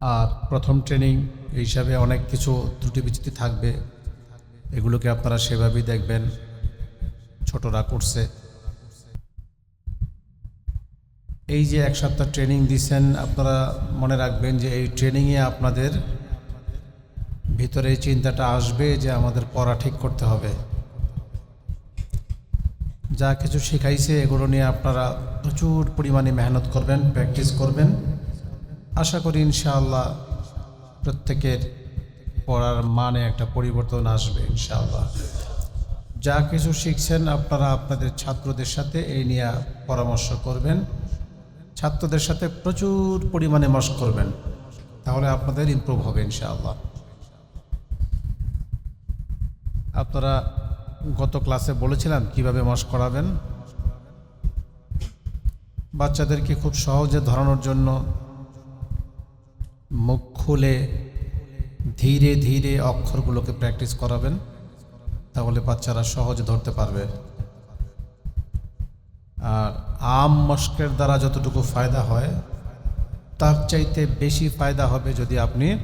আর প্রথম ট্রেনিং এই হিসাবে অনেক কিছু ত্রুটি বিচ্যুতি থাকবে। এগুলোকে আপনারা সেভাবেই দেখবেন ছোটরা করছে। এই যে এক সপ্তাহ ট্রেনিং দিচ্ছেন আপনারা মনে রাখবেন যে এই ট্রেনিংয়ে আপনাদের ভিতরে এই চিন্তাটা আসবে যে আমাদের পড়া ঠিক করতে হবে। যা কিছু শেখাইছে, এগুলো নিয়ে আপনারা প্রচুর পরিমাণে মেহনত করবেন, প্র্যাকটিস করবেন। আশা করি ইনশাআল্লাহ প্রত্যেকের পড়ার মানে একটা পরিবর্তন আসবে ইনশাআল্লাহ। যা কিছু শিখছেন আপনারা আপনাদের ছাত্রদের সাথে এই নিয়ে পরামর্শ করবেন। ছাত্রদের সাথে প্রচুর পরিমাণে মস্ক করবেন। তাহলে আপনাদের ইমপ্রুভ হবে ইনশাআল্লাহ। আপনারা গত ক্লাসে বলেছিলাম কীভাবে মস্ক করাবেন। বাচ্চাদেরকে খুব সহজে ধরানোর জন্য মুখ খুলে ধীরে ধীরে অক্ষরগুলোকে প্র্যাকটিস করাবেন, তাহলে বাচ্চারা সহজে ধরতে পারবে। আর আম মস্কের দ্বারা যতটুকু ফায়দা হয়, তার চাইতে বেশি ফায়দা হবে যদি আপনি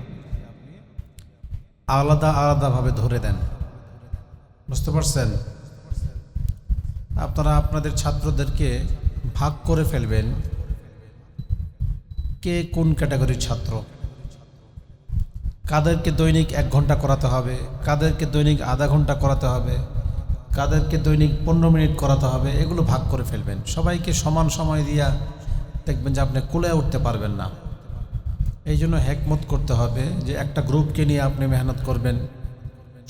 আলাদা আলাদাভাবে ধরে দেন। বুঝতে পারছেন? আপনারা আপনাদের ছাত্রদেরকে ভাগ করে ফেলবেন কে কোন ক্যাটাগরির ছাত্র। কাদেরকে দৈনিক এক ঘণ্টা করাতে হবে, কাদেরকে দৈনিক আধা ঘণ্টা করাতে হবে, কাদেরকে দৈনিক পনেরো মিনিট করাতে হবে, এগুলো ভাগ করে ফেলবেন। সবাইকে সমান সময় দিয়া দেখবেন যে আপনি কুলে উঠতে পারবেন না। এই জন্য হ্যাকমত করতে হবে যে একটা গ্রুপকে নিয়ে আপনি মেহনত করবেন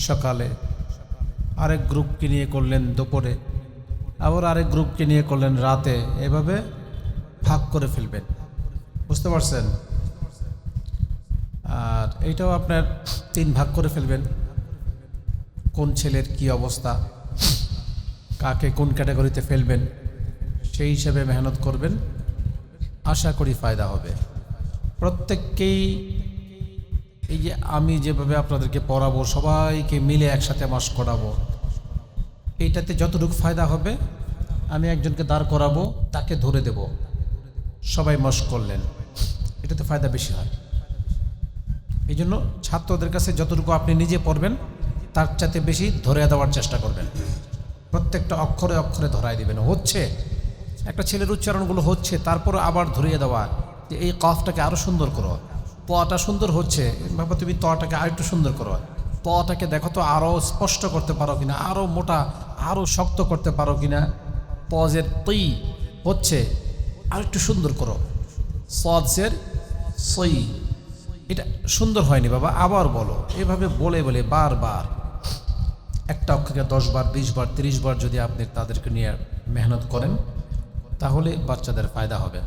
সকালে, আরেক গ্রুপকে নিয়ে করলেন দুপুরে, আবার আরেক গ্রুপকে নিয়ে করলেন রাতে, এভাবে ভাগ করে ফেলবেন। বুঝতে পারছেন? আর এইটাও আপনার তিন ভাগ করে ফেলবেন। কোন ছেলের কি অবস্থা? কাকে কোন ক্যাটাগরিতে ফেলবেন? সেই হিসেবে মেহনত করবেন। আশা করি ফায়দা হবে। প্রত্যেককেই এই যে আমি যেভাবে আপনাদেরকে পড়াবো, সবাইকে মিলে একসাথে মাস করাবো, এইটাতে যতটুকু ফায়দা হবে, আমি একজনকে দাঁড় করাবো, তাকে ধরে দেব। সবাই মশ করলেন। এটাতে ফায়দা বেশি হয়। এই জন্য ছাত্রদের কাছে যতটুকু আপনি নিজে পড়বেন, তার চাইতে বেশি ধরে দেওয়ার চেষ্টা করবেন। প্রত্যেকটা অক্ষরে অক্ষরে ধরাই দিবেন। হচ্ছে, একটা ছেলের উচ্চারণগুলো হচ্ছে, তারপরে আবার ধরিয়ে দেওয়া, যে এই কফটাকে আরও সুন্দর করো। পটা সুন্দর হচ্ছে, বাবা তুমি তটাকে আরেকটু সুন্দর করো। পটাকে দেখো তো আরও স্পষ্ট করতে পারো কিনা আরও মোটা আরও শক্ত করতে পারো কিনা। পজের তৈ হচ্ছে আর একটু সুন্দর করো। সজের সই। এটা সুন্দর হয়নি বাবা, আবার বলো। এভাবে বলে বলে বারবার, একটা অক্ষকে দশবার, বিশবার বার যদি আপনি তাদেরকে নিয়ে মেহনত করেন, তাহলে বাচ্চাদের ফায়দা হবে।